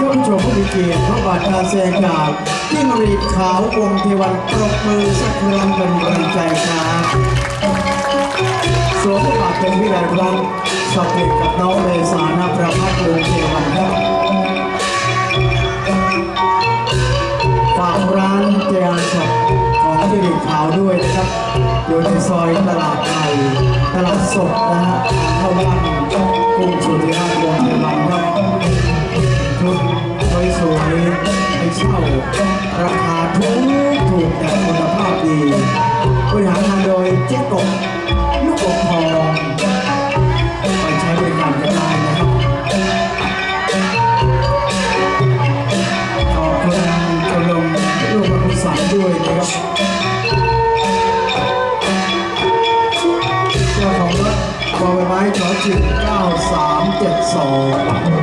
ชมผู้มีเกียรติพระบาทการแสงจากจิ้งรีดขาววงเทวันปรบมือสักครั้งเป็นกำลังใจครับสวมพระบาทเป็นวิไลรัตน์สอบติดกับน้องเมษานประพัฒน์วงเทวันครับฝากร้านเจียนช็อปของจิริขาวด้วยนะครับอยู่ในซอยตลาดไทยตลาดสดนะฮะเข้าบ้าน สวยๆให้เช่าราคาถูกถูกแต่คุณภาพดีบริหารงานโดยเจ๊กบลูกกบทองไปใช้บริการกันได้นะครับขอบคุณชมรมลูกประคุณสารด้วยนะครับเจ้าของรถบอใบไม้ขอจิต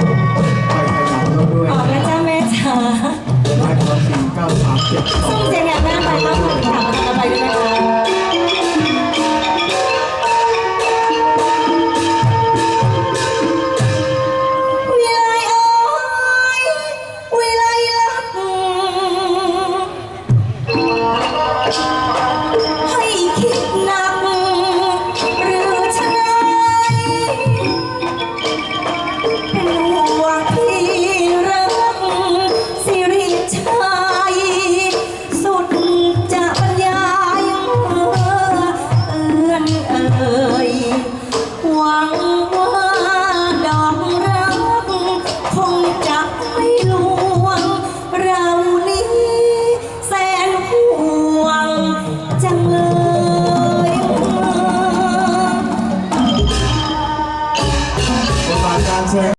9372 Thank you. บ